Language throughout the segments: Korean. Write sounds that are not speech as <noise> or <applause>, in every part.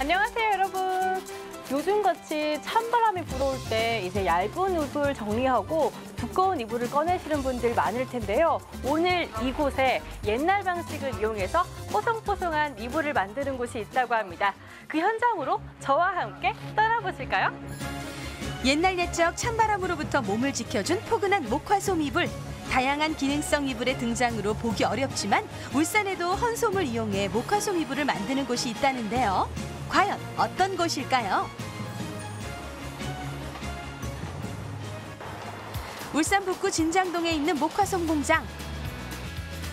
안녕하세요, 여러분. 요즘같이 찬바람이 불어올 때 이제 얇은 이불 정리하고 두꺼운 이불을 꺼내시는 분들 많을 텐데요. 오늘 이곳에 옛날 방식을 이용해서 뽀송뽀송한 이불을 만드는 곳이 있다고 합니다. 그 현장으로 저와 함께 떠나보실까요? 옛날 옛적 찬바람으로부터 몸을 지켜준 포근한 목화솜 이불. 다양한 기능성 이불의 등장으로 보기 어렵지만 울산에도 헌솜을 이용해 목화솜 이불을 만드는 곳이 있다는데요. 과연 어떤 곳일까요? 울산 북구 진장동에 있는 목화솜 공장.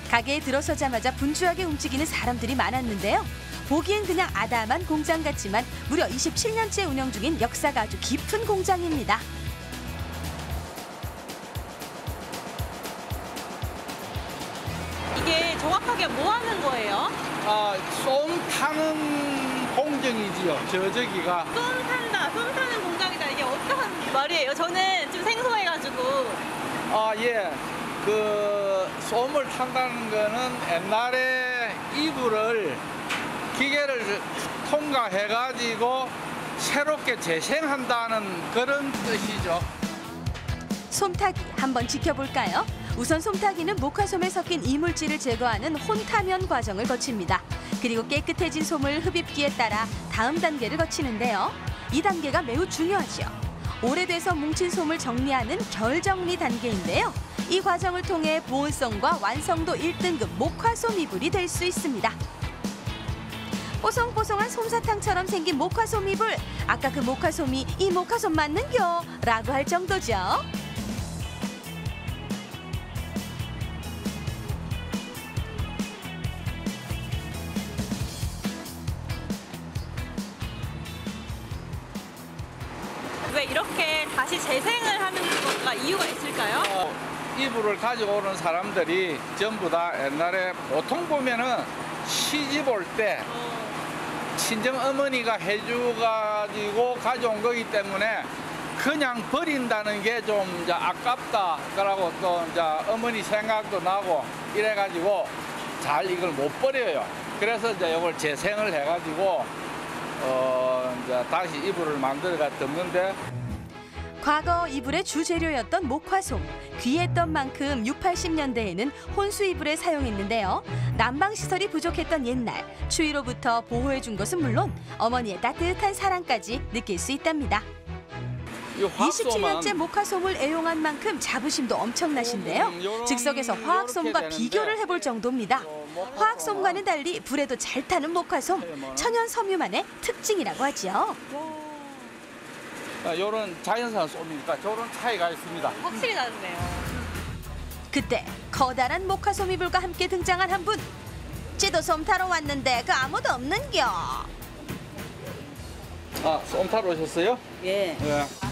가게에 들어서자마자 분주하게 움직이는 사람들이 많았는데요. 보기엔 그냥 아담한 공장 같지만 무려 27년째 운영 중인 역사가 아주 깊은 공장입니다. 이게 정확하게 뭐 하는 거예요? 아, 쏨 타는 공정이지요. 저 저기가 쏨 탄다, 쏨 타는 공장이다. 이게 어떤 말이에요? 저는 좀 생소해가지고. 아, 예. 그 쏨을 탄다는 거는 옛날에 이불을 기계를 통과해 가지고 새롭게 재생한다는 그런 뜻이죠. 솜타기 한번 지켜볼까요? 우선 솜타기는 목화솜에 섞인 이물질을 제거하는 혼타면 과정을 거칩니다. 그리고 깨끗해진 솜을 흡입기에 따라 다음 단계를 거치는데요. 이 단계가 매우 중요하지요. 오래돼서 뭉친 솜을 정리하는 결정리 단계인데요. 이 과정을 통해 보온성과 완성도 1등급 목화솜 이불이 될 수 있습니다. 뽀송뽀송한 솜사탕처럼 생긴 목화솜 이불. 아까 그 목화솜이 이 목화솜 맞는겨? 라고 할 정도죠. 왜 이렇게 다시 재생을 하는 것가 이유가 있을까요? 어, 이불을 가져오는 사람들이 전부 다 옛날에 보통 보면은 시집 올때 친정 어머니가 해줘가지고 가져온 거기 때문에 그냥 버린다는 게 좀 아깝다. 그러고 또 이제 어머니 생각도 나고 이래가지고 잘 이걸 못 버려요. 그래서 이제 이걸 재생을 해가지고 어 이제 다시 이불을 만들어가 덮는데 과거 이불의 주재료였던 목화솜. 귀했던 만큼 6, 80년대에는 혼수 이불에 사용했는데요. 난방 시설이 부족했던 옛날 추위로부터 보호해 준 것은 물론 어머니의 따뜻한 사랑까지 느낄 수 있답니다. 이 화소만 27년째 목화솜을 애용한 만큼 자부심도 엄청나신데요. 음, 즉석에서 화학솜과 비교를 해볼 정도입니다. 어, 뭐 화학솜과는 달리 불에도 잘 타는 목화솜. 천연 섬유만의 특징이라고 하지요. 이런 자연산 솜이니까 저런 차이가 있습니다. 확실히 다르네요. 그때 커다란 목화솜 이불과 함께 등장한 한 분. 찌도 솜 타러 왔는데 그 아무도 없는겨. 아, 솜 타러 오셨어요? 예. 네.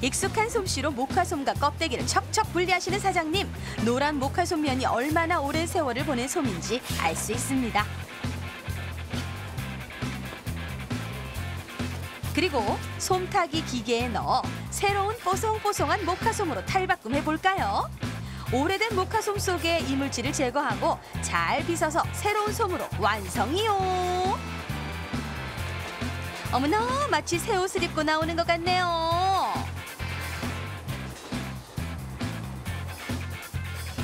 익숙한 솜씨로 목화솜과 껍데기를 척척 분리하시는 사장님. 노란 목화솜 면이 얼마나 오랜 세월을 보낸 솜인지 알 수 있습니다. 그리고 솜타기 기계에 넣어 새로운 뽀송뽀송한 목화솜으로 탈바꿈해 볼까요? 오래된 목화솜 속에 이물질을 제거하고 잘 빗어서 새로운 솜으로 완성이요. 어머나 마치 새 옷을 입고 나오는 것 같네요.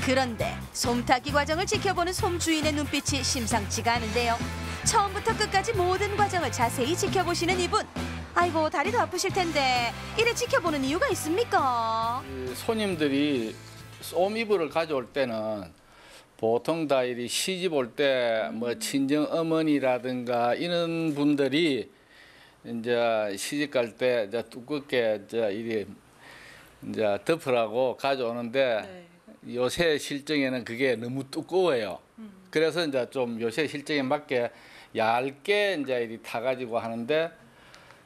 그런데 솜타기 과정을 지켜보는 솜 주인의 눈빛이 심상치가 않은데요. 처음부터 끝까지 모든 과정을 자세히 지켜보시는 이분. 아이고 다리도 아프실 텐데 이래 지켜보는 이유가 있습니까? 이 손님들이 솜 이불을 가져올 때는 보통 다 이리 시집 올 때 뭐 친정 어머니라든가 이런 분들이 이제 시집 갈 때 이제 두껍게 이제 이리 이제 덮으라고 가져오는데 요새 실정에는 그게 너무 두꺼워요. 그래서 이제 좀 요새 실정에 맞게 얇게 이제 이리 타가지고 하는데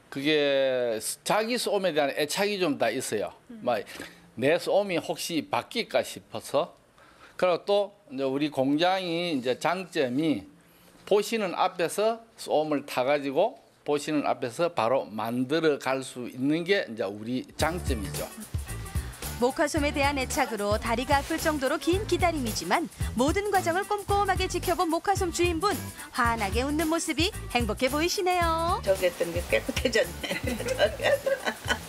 그게 자기 솜에 대한 애착이 좀 다 있어요. 막내 솜이 혹시 바뀔까 싶어서. 그리고 또 이제 우리 공장이 이제 장점이 보시는 앞에서 솜을 타가지고 보시는 앞에서 바로 만들어 갈 수 있는 게 이제 우리 장점이죠. 목화솜에 대한 애착으로 다리가 아플 정도로 긴 기다림이지만 모든 과정을 꼼꼼하게 지켜본 목화솜 주인분 환하게 웃는 모습이 행복해 보이시네요. 저기 했던 게 깨끗해졌네. <laughs>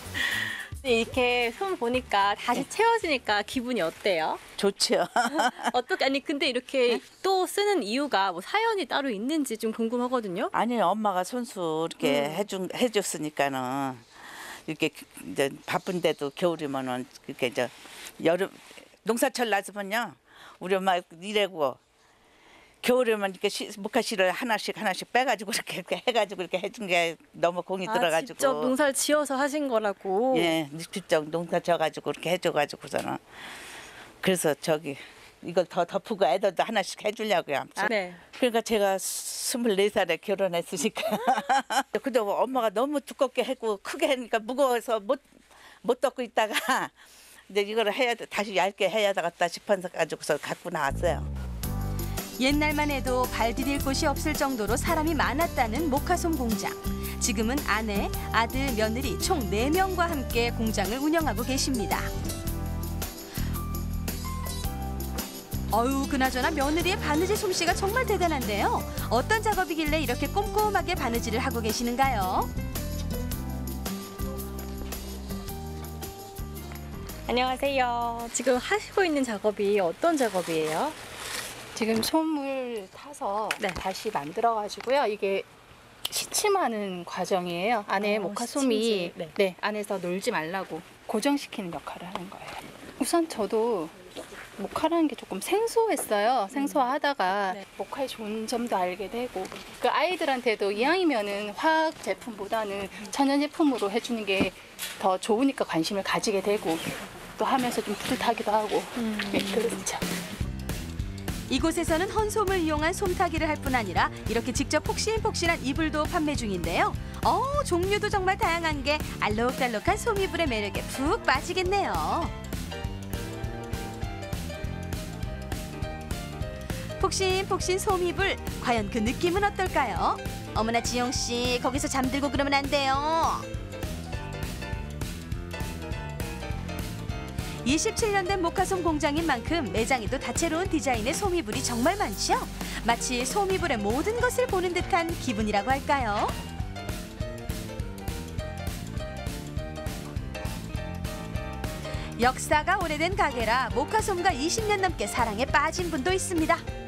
이렇게 솜 보니까 다시 채워지니까 기분이 어때요? 좋죠. <laughs> 어떻게 아니 근데 이렇게 또 쓰는 이유가 뭐 사연이 따로 있는지 좀 궁금하거든요. 아니 엄마가 손수 이렇게 해준 해줬으니까는 이렇게 이제 바쁜데도 겨울이면은 이렇게 이제 여름 농사철 나서면요 우리 엄마 일하고 겨울에만 이렇게 시, 목화씨를 하나씩 하나씩 빼가지고 이렇게, 이렇게 해가지고 이렇게 해준 게 너무 공이 아, 들어가지고. 직접 농사를 지어서 하신 거라고. 예 직접 농사 져가지고 이렇게 해줘가지고서는. 그래서 저기 이걸 더 덮고 애들도 하나씩 해주려고요. 아무튼. 아, 네. 그러니까 제가 스물네 살에 결혼했으니까. <laughs> 근데 엄마가 너무 두껍게 했고 크게 하니까 무거워서 못, 못 덮고 있다가 <laughs> 이제 이거를 해야 돼. 다시 얇게 해야 되겠다 싶어서 가지고서 갖고 나왔어요. 옛날만 해도 발 디딜 곳이 없을 정도로 사람이 많았다는 목화솜 공장. 지금은 아내, 아들, 며느리 총 네명과 함께 공장을 운영하고 계십니다. 어유 그나저나 며느리의 바느질 솜씨가 정말 대단한데요. 어떤 작업이길래 이렇게 꼼꼼하게 바느질을 하고 계시는가요? 안녕하세요. 지금 하시고 있는 작업이 어떤 작업이에요? 지금 솜을 타서 네. 다시 만들어 가지고요. 이게 시침하는 과정이에요. 안에 어, 목화솜이 시침질. 네. 네. 안에서 놀지 말라고 고정시키는 역할을 하는 거예요. 우선 저도 목화라는 게 조금 생소했어요. 생소하다가 네. 목화의 좋은 점도 알게 되고 그 아이들한테도 이왕이면은 화학 제품보다는 천연 제품으로 해주는 게 더 좋으니까 관심을 가지게 되고 또 하면서 좀 뿌듯하기도 하고 네, 그렇죠. 이곳에서는 헌솜을 이용한 솜타기를 할 뿐 아니라 이렇게 직접 폭신폭신한 이불도 판매 중인데요. 어 종류도 정말 다양한 게 알록달록한 솜이불의 매력에 푹 빠지겠네요. 폭신폭신 솜이불 과연 그 느낌은 어떨까요? 어머나 지영 씨 거기서 잠들고 그러면 안 돼요. 27년 된 목화솜 공장인 만큼 매장에도 다채로운 디자인의 솜이불이 정말 많죠. 마치 솜이불의 모든 것을 보는 듯한 기분이라고 할까요? 역사가 오래된 가게라 목화솜과 20년 넘게 사랑에 빠진 분도 있습니다.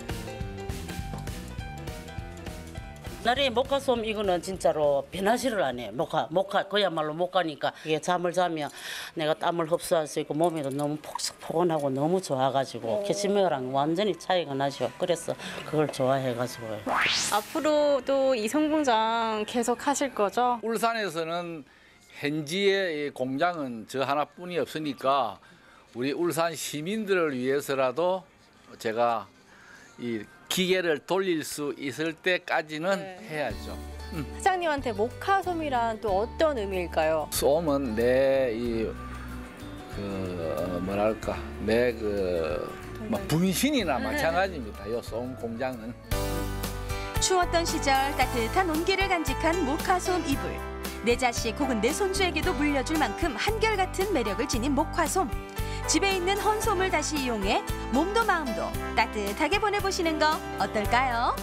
나리 목화솜 이거는 진짜로 변하지를 않아요. 목화, 목화 그야말로 목화니까 이게 잠을 자면 내가 땀을 흡수할 수 있고 몸에도 너무 폭삭 포근하고 너무 좋아가지고 캐시미어랑 완전히 차이가 나죠. 그래서 그걸 좋아해가지고요. 앞으로도 이 성공장 계속 하실 거죠? 울산에서는 현지의 이 공장은 저 하나뿐이 없으니까 우리 울산 시민들을 위해서라도 제가 이 기계를 돌릴 수 있을 때까지는 해야죠. 사장님한테 목화솜이란 또 어떤 의미일까요? 솜은 내 이 그 뭐랄까 내그 분신이나 마찬가지입니다. 이솜 공장은. 추웠던 시절 따뜻한 온기를 간직한 목화솜 이불. 내 자식 혹은 내 손주에게도 물려줄 만큼 한결같은 매력을 지닌 목화솜. 집에 있는 헌솜을 다시 이용해 몸도 마음도 따뜻하게 보내보시는 거 어떨까요?